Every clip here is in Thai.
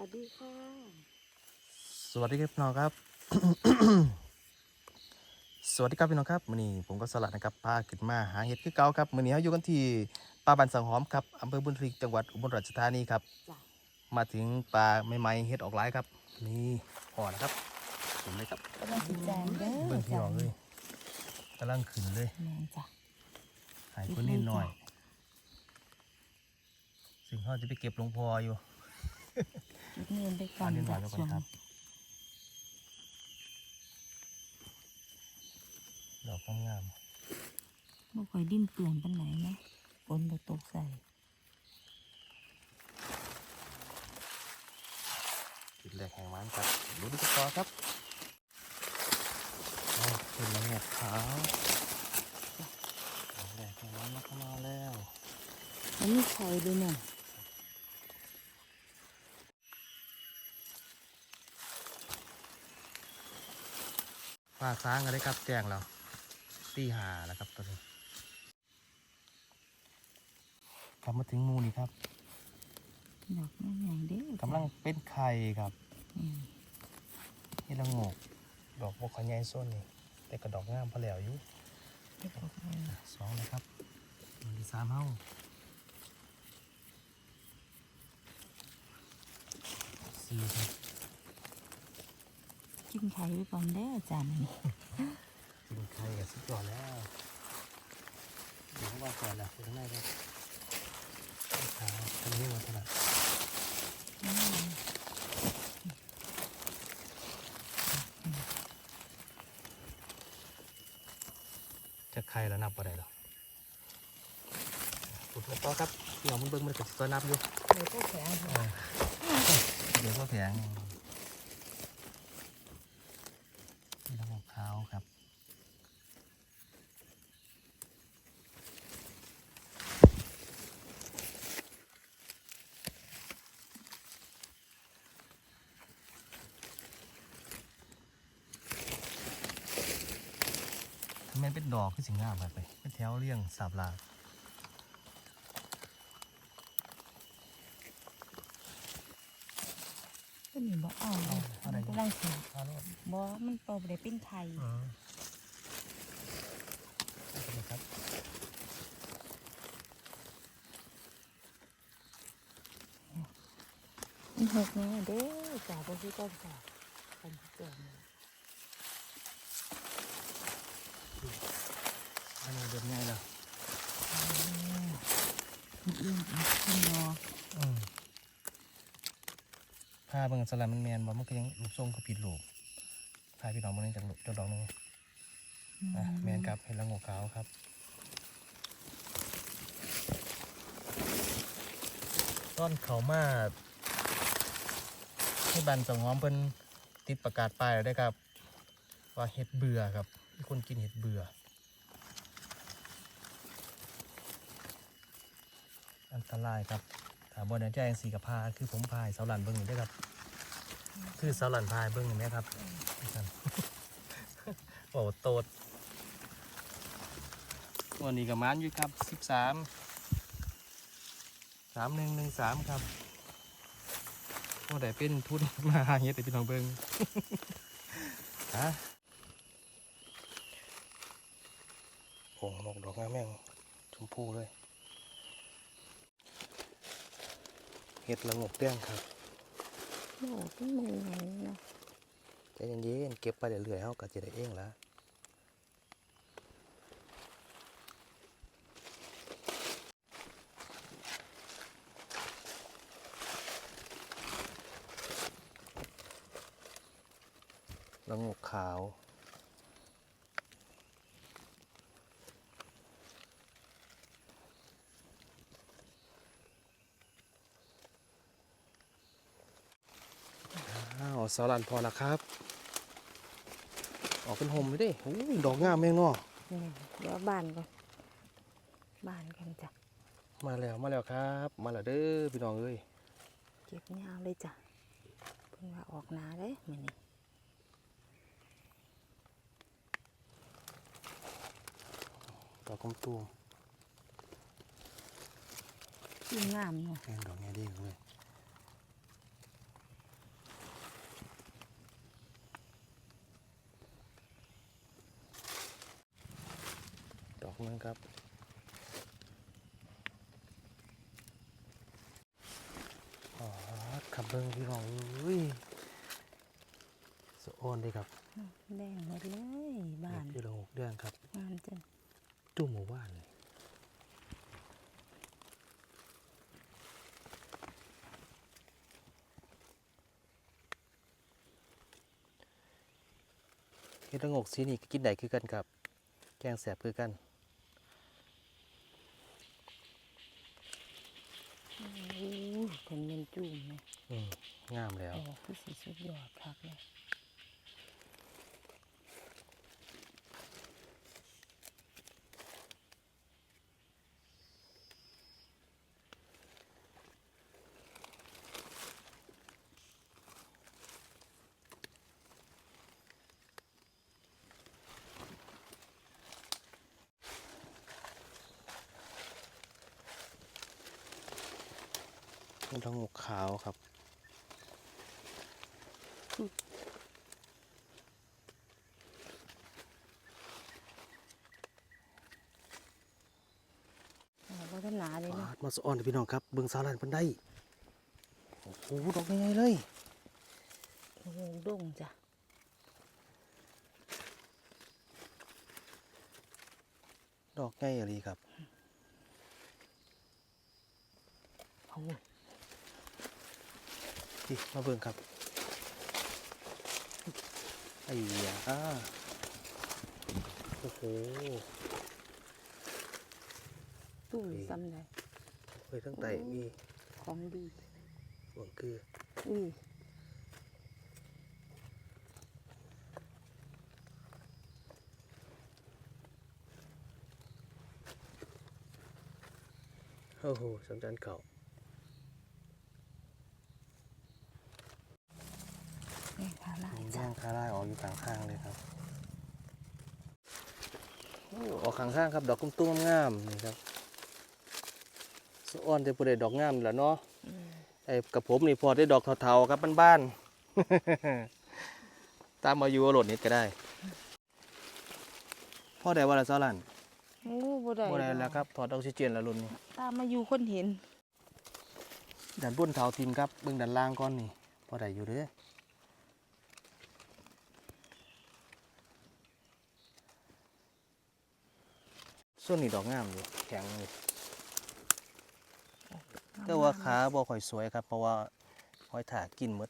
วัสดีค่ะ สวัสดีครับพี่น้องครับ สวัสดีครับพี่น้องครับมื้อนี้ผมก็สลัดนะครับพาขึ้นมาหาเห็ดคือเก่าครับมื้อนี้เราอยู่กันที่ป่าบันสังหอมครับอำเภอบุญทริกจังหวัดอุบลราชธานีครับจ้ะมาถึงป่าใหม่ๆเห็ดออกหลายครับ นี่พอนะครับเห็นเลยครับกำลังสีแดงเด้อเบิ่งพี่น้องเลยกำลังขึ้นเลยแม่นจ้ะหายคนนิดหน่อยซึ่งเขาจะไปเก็บหลวงพออยู่จุด เงินไปก่ออันนนี้หน่อยจ้ะแล้วกันครับดอกงามบ่ค่อยดิ้นเปลื่อนปานไหนนะฝนบ่ตกใส่ๆจุดแรกแห่งมันครับดูดีต่อครับอ๋อเป็นละเอียดขาวจุดแรกแห่งมันมาเข้ามาแล้วมันมีไข่ด้วยเนี่ยากซ้างกันได้ครับแจ้งแล้วตีหาแล้วครับตัวนี้กลับมาถึงหมูนี่ครับดอกแม่ใหญ่เด้อกำลังเป็นไข่ครับอืมนี่ละโงกดอกบกขยายส้นนี่แต่กระดอกงามพอแล้วอยู่เฮ็ดออกมาสองเลยครับหนึ่งที่สามเฮ้าสี่ครับ กินไข่ไว้ก่อนเด้อจ้ะนี่กินไข่กับสุดยอดแล้วเดี๋ยวเขาว่าก่อนนะข้างในครับขาทำนี้มาถนัดอืมจะไข่แล้วนับอะไรหรอปุดแล้วต่อครับเดี๋ยวมันเบิ้งมันกับตัวนับอยู่เดี๋ยวก็แข็งค่ะเดี๋ยวก็แผงนี่ละโงกขาวครับ ทำไมเป็น ดอกคือสิ่งงามแบบไปเป็นแถวเรียงสาบลาก็นี่บ่เอาเลยมันกำลังสิเอาโลดบ่มันโตบ่ได้เป็นไข่อืมเอาไปเลยครับมันหกแน่เด้อจ้ะบ่สิก็จ้ะกันเกิดนี่ อันนี้ เดือดง่ายแล้วมันอิ่มอีกขึ้นรอผ้าเบิ่งสลัดมันแมนบ่มันก็ยังลูกทรงก็ผิดลูกผ้าพี่น้องมันนี่จากลูกจากดอกหนึงอะแมนครับเห็นล้วงกขาวครับต้นเขามาให้บันสงหอมเพิ่นติดประกาศป้ายแล้วได้ครับ ว่าเห็ดเบื่อครับคนกินเห็ดเบื่อ อันตรายครับถามบนแจ้งสีกับพาคือผมพายเสาหลันเบิ้งอยู่ด้วยครับ คือเสาหลันพายเบิ้งเห็นไหมครับโอ้โตดวันนี้กับมันอยู่ครับสิบสามสามหนึ่งหนึ่งสามครับโอ้ได้เป็นทุนมาหาเฮ็ดแต่พี่น้องเบิ้งฮะโอ้ดอกดอกงาแม่งชมพูเลย เห็ดละงกเรื่องครับโอ้เป็นมือไงเนาะใจเย็นๆเก็บไปเรื่อยๆเขาก็จะได้เองละละงกขาว อ้าว สารันพอแล้วครับ ออกเป็นโฮมเลยเดิโอ้ยดอกงามแม่งเนาะนี่เดี๋ยวบ้านก่อนบ้านกันจ้ะมาแล้วมาแล้วครับ มาแล้วเด้อพี่น้องเอ้ยเก็บยาวเลยจ้ะเพิ่งว่าออกนาเด้มื้อนี้ดอกกลมตูมยิ่งงามเนาะแม่งดอกแง่ดีเลย นึงครับ อ๋อขับเบิ้งพี่น้องอุ้ยสะโอนเลยครับแดงหมดเลยบ้านพี่ละหกเดือนครับงามจังตู้หมู่บ้านนี่เฮ็ดละงกสีนี่ก็กินได้คือกันครับ แกงแสบคือกัน โอ้ คนเงินจุ่มเลยอืมงามแล้ว โอ้คือสีสุดยอดคักเลย เป็นละงกขาวครับโอ้บ่ทันหนาเลยปาเนาะดมาสะออนเด้อพี่น้องครับเบิ่งสาวลานเพิ่นได้ โอ้โหดอกใหญ่ๆเลย โอ้โหดงจ้ะดอกใหญ่อะไรครับโอ้นี่มาเบิ่งครับไอ้ยาโอ้โหตุ่มซ้ำเลยเฮ้ยทั้งไตมีของดีหวงคืออุ้ยโอ้โหสำจันเก่า แม่ขาลายย่าจ้ะงคาร่ายออกอยู่ข้างข้างๆเลยครับโอ้ออกข้างข้างๆครับ ดอกตุ้มๆงามๆนี่ครับสะออนจะพูดได้ดอกงามแหล้วเนาะอืมไอ้กับผมนี่พอได้ดอกเทาๆครับบ้านๆตามมาอยู่โหลดนิดก็ได้ พ่อได้ว่าละซาลันโอ้บ่ได้บ่ได้ดอกแล้วครับ ถอดออกซิเจนแล้วรุ่นนี้ตามมาอยู่คนเห็นดันบนเทาทีมครับเบิ่งดันล่างก่อนนี่พ่อได้อยู่เด้อ ส่วนนี้ดอกงามอยู่แข็งอยู่แต่ว่าขาบ่ค่อยสวยครับ เพราะว่าหอยถากกินมด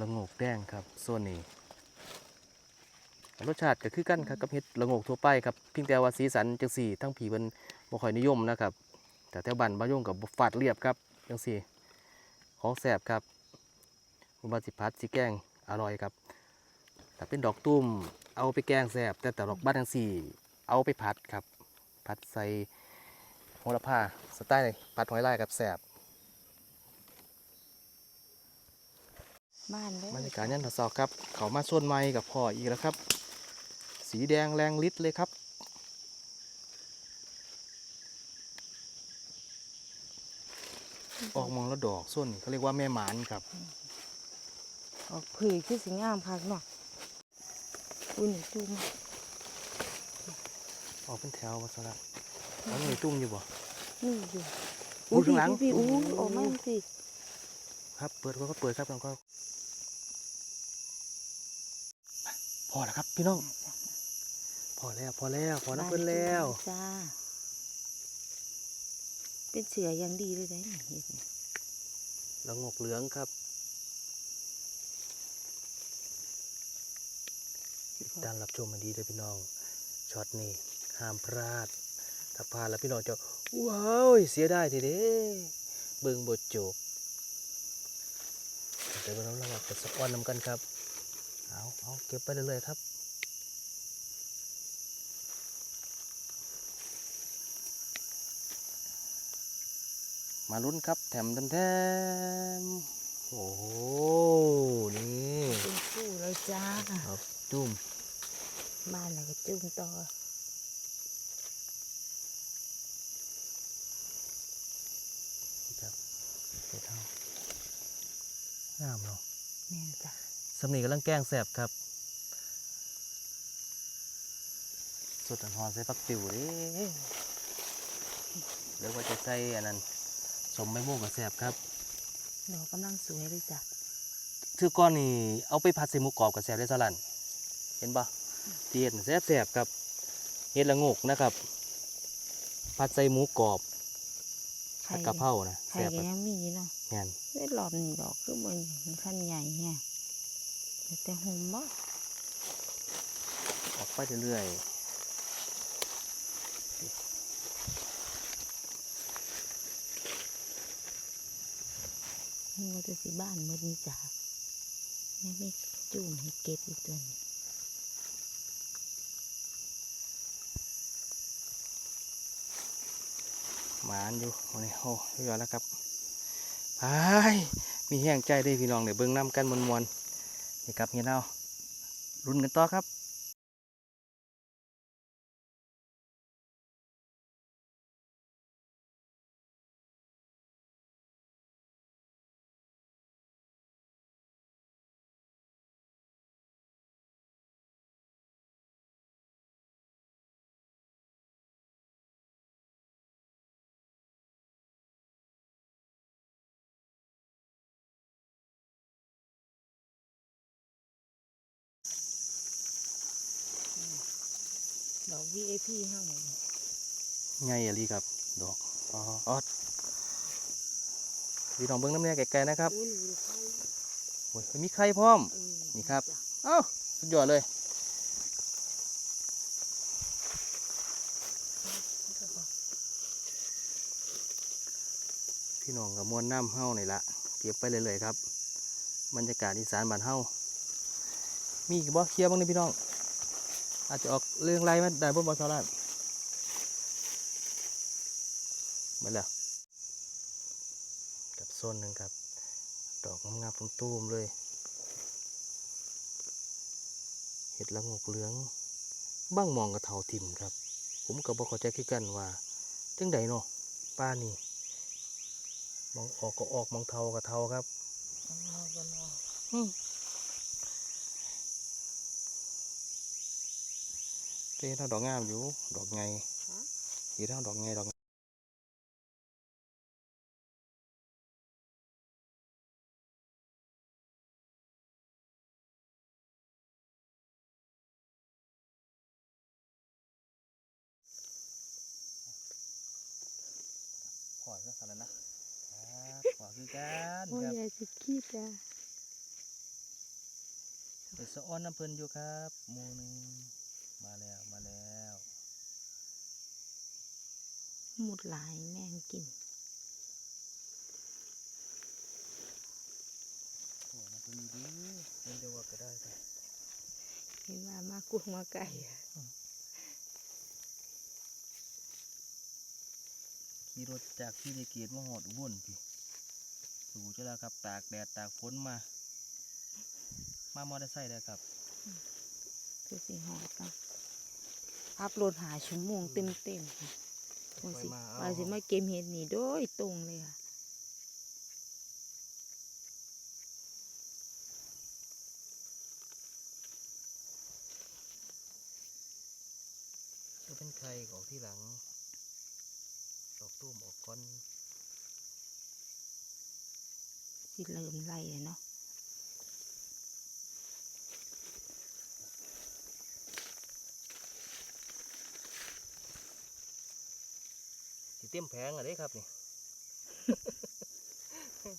ละงกแดงครับส่วนนี้รสชาติก็คือกันครับกับเห็ดละงกทั่วไปครับเพียงแต่ว่าสีสันจังสี่ทั้งผีเป็นบ่ค่อยนิยมนะครับ แต่แถวบ้านบ้านยงกับฟาดเรียบครับจังสี่ ของแสบครับ บุบาสิพัดสิแกงอร่อยครับแต่เป็นดอกตุ้มเอาไปแกงแสบแต่แต่ดอกบ้านจังสี่ เอาไปผัดครับ ผัดใส่โหระพาสไตล์ผัดหอยลายกับแสบบ้านเลยบรรยากาศยันทดสอบครับ เขามาส่วนไม้กับพ่ออีกแล้วครับ สีแดงแรงฤทธิ์เลยครับออกมองแล้วดอกส้นเขาเรียกว่าแม่หมานครับ ออกผือคือสิงามคักเนาะอุ้ยนี่จุ่มออกเป็นแถววัสระแล้วมีตุ้มอยู่บ่นี่อยู่อู้ข้างหลังพี่อู้อู้ออกมาสิครับเปิดก็เปิดครับน้องก็พอแล้วครับพี่น้องพอแล้วพอแล้วพอน้ำเพิ่นแล้วจ้าเป็นเสืออย่างดีเลยได้นี่เห็ดนี่แล้วงกเหลืองครับ ติดตามรับชมมันดีเลยพี่น้องช็อตนี้ห้ามพลาด ถ้าพลาดแล้วพี่น้องจะว้าวเสียดายทีเด้เบิ่งบทจบเดี๋ยวเราเราไปสะออนนำกันครับเอาเอาเก็บไปเรื่อยๆครับมาลุ้นครับแถมแถมแถมโอ้โห นี่เป็นคู่แล้วจ้าเอาจุ่ม บ้านเราก็จุ่มต่อครับเสร็จเท่างามเนาะแม่นจ้ะสำนีกำลังแกล้งแสบครับ สุดอันหอนใส่ฟักติวเด้หรือว่าจะใส่อันนั้นสมไม่โม่กับแสบครับดอกกำลังสวยเลยจ้ะถือก้อนนี่เอาไปผัดใส่หมูกรอบกับแสบได้สลันเห็นปะ เตียนแสบแสบๆครับเห็ดละโงกนะครับ ผัดใส่หมูกรอบไข่ผัดกะเพรานะไข่แสบก็ยังมีอยู่เนาะงานได้รอบนี้ดอกคือมันขั้นใหญ่แฮะแต่หุ่มบ่ออกไปเรื่อยมันว่าจะสิบ้านหมดนี่จ้ะยังมีจุ่มให้เก็บอีกตัวนี้ๆ หมานอยู่โอ้นี่โอ้เยอยแล้วครับไปมีแห้งใจได้พี่น้องเดี๋ยวเบิ้งน้ำกันมวนๆนี่ครับเฮียเนารุนกันต่อครับ ดอก VIP ห้าหมดไงอะลีครับ ดอกออดพี่น้องเบิ้งน้ำแน่ไกลๆนะครับอุ้ยดูไข่โอ้ยมีไข่พร้อมเออนี่ครับจ้ะเอ้า สุดยอดเลยพี่น้องกับมวลน้ำเฮ้านี่ละเก็บไปเรื่อยๆครับ บรรยากาศอีสานบ้านเฮ้ามีอีกบ่เคลียร์บ้างนี่พี่น้อง อาจจะออก เรื่องไรมาได้บ่บอชาวลาดมาแล้วกับโซนหนึ่งครับ ดอกงามๆตุ้มๆเลยเห็ดละงกเหลืองบ้างมองกระเทาทิมครับ ผมก็บอกเข้าใจคือกันว่าจังใดเนาะป้านี่มองออกก็ออกมองเทาก็เทาครับ เอานอกก็นอกอืมเต้เท่าดอกงามอยู่ ดอกไงสีเท่าดอกไงดอกพอแล้วสารนะครับพอคือกันโอ้ยครับยายสิขี้จ้ะไปสะอ้อนน้ำเพลินอยู่ครับหมูหนึ่งมาแล้วมาแล้ว หมดหลายแม่งกินโอ้น้ำเพลินดีเล่นเดียวก็ได้ครับเห็นว่ามากกุ้งมาไก่อะขี่รถจากที่ได้เกียรติมาหอดอุบลพี่ถูกจ้แล้วครับตากแดดตากฝนมา มามอเตอร์ไซค์เลยครับ คือสิหอดกันพับรถหาชั่วโมงเต็มเต็มๆ ว่าสิค่อยมาเอาว่าสิมาเก็บเห็ดนี่โดยตรงเลยค่ะก็เป็นไข่ออกที่หลังดอกตุ้มออกก้อนสิเริ่มไล่เลยเนาะ เต็มแผงอะเด้ครับนี่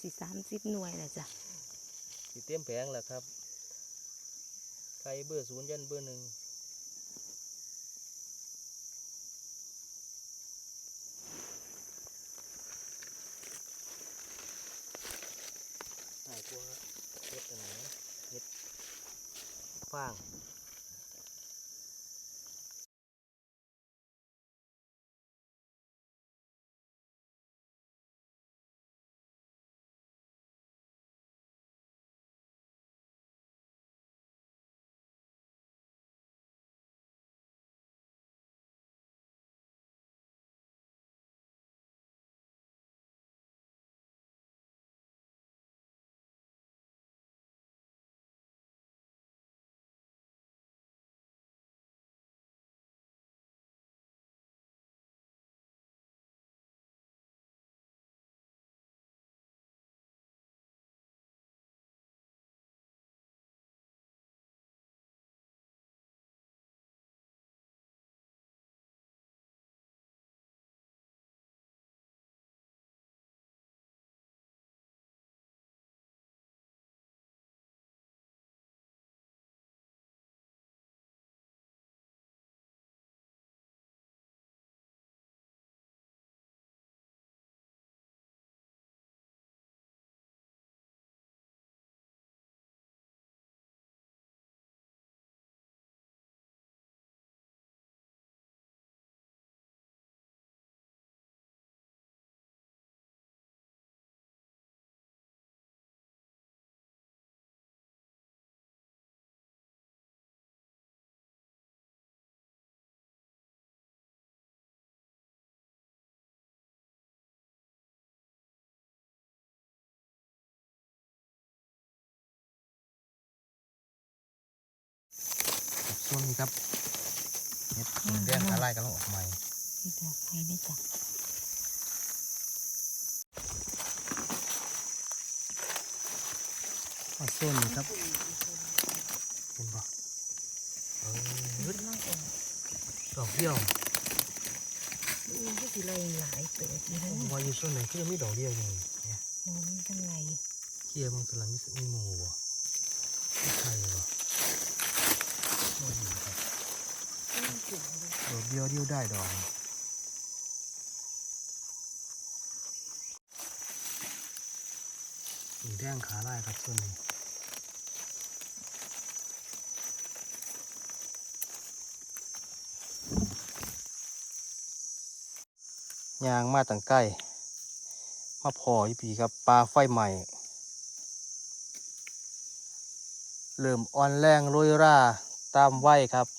สิสามสิบหน่วยแหละจ้ะสิเต็มแผงแหละครับไข่เบอร์ศูนย์ยันเบอร์หนึ่งหายกลัวเฮ็ดอะไรนะเฮ็ดฟาง ส่วนนี้ครับเห็ดหมูแดงขาลายกำลังออกใหม่นี่ดอกไม้นี่จ้ะมาส่วนนี้ครับเห็นปะเออกำลังออกดอกเดียวอือก็สิไรหลายเติบอยู่นะว่าอยู่ส่วนไหนก็ยังไม่ดอกเดียวอยู่เนี่ยมองมีกันไรเกียร์บางสลังมีมีหมูบ่ไม่ใช่บ่บ่อยู่ครับ ดอกเดียวเดียวได้ดอกหมูแดงขาลาครับส่วนนี้ยางมาตั้งใกล้ มาพอยู่ปีครับปลาไฟใหม่ เริ่มอ่อนแรงโรยราตามไหวครับ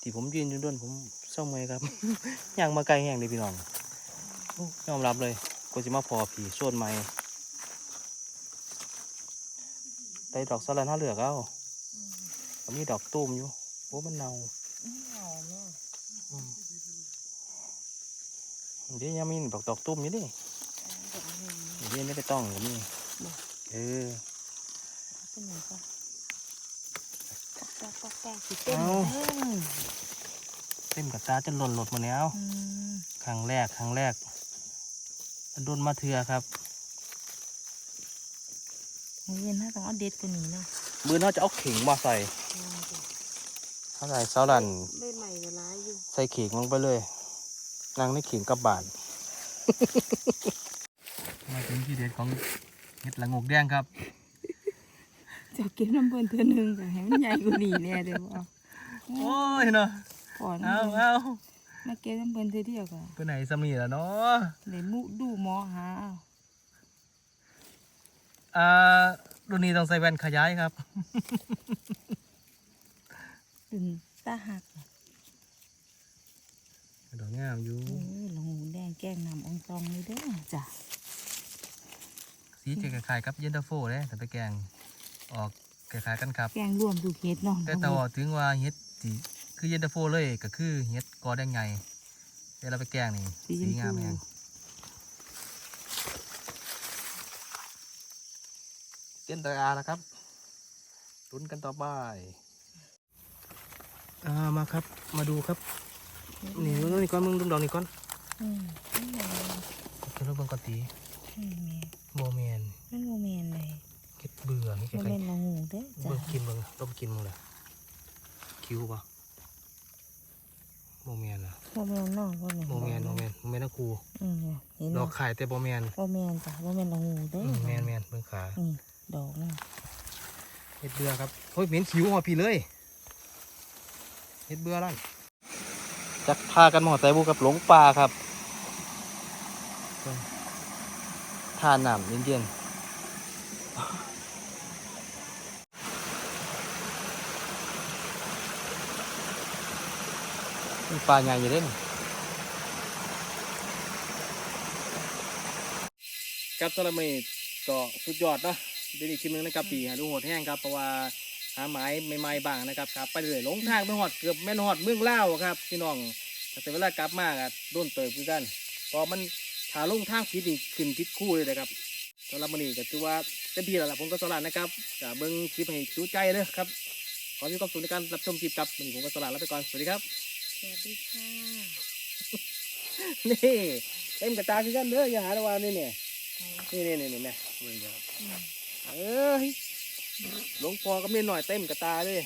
ที่ผมยืนอยู่ด้วนผมเศร้าเมครับ ย่างมาไกลแห้งเลยพี่น้องยอมรับเลยกูจะมาพอผีส่วนใหมได้ดอกสลันห้าเหลือกเอาผมมีดอกตูมอยู่โอ้มันเน่าหอมอะอืมเดี๋ยวยังมีดอกดอกตุ้มอยู่ดิเดี๋ยวไม่ได้ต้องก็มีเออ เป็นไงก็ป๊อกแป๊กป๊อกแป๊กสิ เต้นเอาเด้อเต็มกับตาจะหล่นหลดมาแล้วอืมครั้งแรกครั้งแรกโดนมาเถือครับมื้อเย็นถ้าต้องเอาเด็ดกว่านี้เนาะมือเขาจะเอาขิงมาใส่เขาใส่เสาลันไม่ใหม่เวลาอยู่ใส่ขิงลงไปเลยนั่งในขิงกับบานมาถึงที่เด็ดของเห็ดละงกแดงครับจะเก็บน้ำเบิ่นเทื่อหนึงก็ให้มันใหญ่กว่านี้แน่เด้อบ่ โอ้ยเนาะก่อนเอาเอามาเก็บน้ำเบิ่นเทื่อเดียวก็ไปไหนสมีแล้วเนาะได้มุดูหมอหาเอาอ่ารุ่นนี้ต้องใส่แว่นขยายครับตื่นตาหักดอกงามอยู่เอ้ยลงหูแดงแกล้งนำองตองเลยเด้อจ้ะสีจะคล้ายๆกับเย็นตาโฟเลยแต่ไปแกงออกคล้ายๆกันครับ แกงร่วมดูเฮ็ดเนาะแต่ต่อถึงว่าเฮ็ด ที่คือเย็นตาโฟเลยก็คือเฮ็ดกอแดงใหญ่เวลาไปแกงนี่สีงามแฮงเต้นตะอาแล้วครับลุ้นกันต่อไปอ่ามาครับ มาดูครับ นี่มึงนี่ก่อนมึงดูดอกนี่ก่อนอืมนี่แหละคือเราเบิ่งก่อนตีนี่แม่โบแมนมันโมเมนเลยเฮ็ดเบื่อนี่คโมล้าเมยนละงูเด้อๆจ้ะเบิ่งกินเบิ่งต้มกินมึงเลย คิ้วปะโบแมนอะโมเมนเนาะโมเมนโมแมนโมแมนโมแมนนะครูอืมเห็นดเนาะอกขายแต่โมแมนโมเมนจ้ะโมเมนละงูเด้ออืมแมนแมนเบิ่งขานี่ดอกเนาะเฮ็ดเบื่อครับโอ้ยเหม็นคิ้วหัวพี่เลยเฮ็ดเบื่อแล้วจักพากันมาหอไตบูกับหลงป่าครับทานน้ำเย็นๆ มีปลาใหญ่อยู่เด้นครับสำหรับมื้อนี้ก็สุดยอดเนาะเป็นอีกคลิปหนึงนะครับปีหาดูโหดแห้งครับเพราะว่าหาไม้ใหม่ๆบ้างนะครับครับไปเรื่อยๆหลงทางไปหอดเกือบแม่นหอดเมืองเล่าวครับพี่น้องแต่เวลากลับมาก็โดนเติบคือกันเพอมันถ้าลงทางผิดนี่ขึ้นผิดคู่เลยนะครับสำหรับมื้อนี้ก็ถือว่าเต็มที่แล้วล่ะผมก็สลัดนะครับก็เบิ่งคลิปให้จูใจเลยครับขอมีความสุขในการรับชมคลิปครับวันนี้ผมก็สลัดแล้วไปก่อนสวัสดีครับ สวัสดีค่ะ นี่เต็มกระตาคือกันเด้ออย่าหาระวานี่เนี่ยนี่นี่นี่นี่แม่เบิ่งเดี๋ยวครับอืมเอ้ยหลวงพ่อก็มีหน่อยเต็มกระตาเลยอ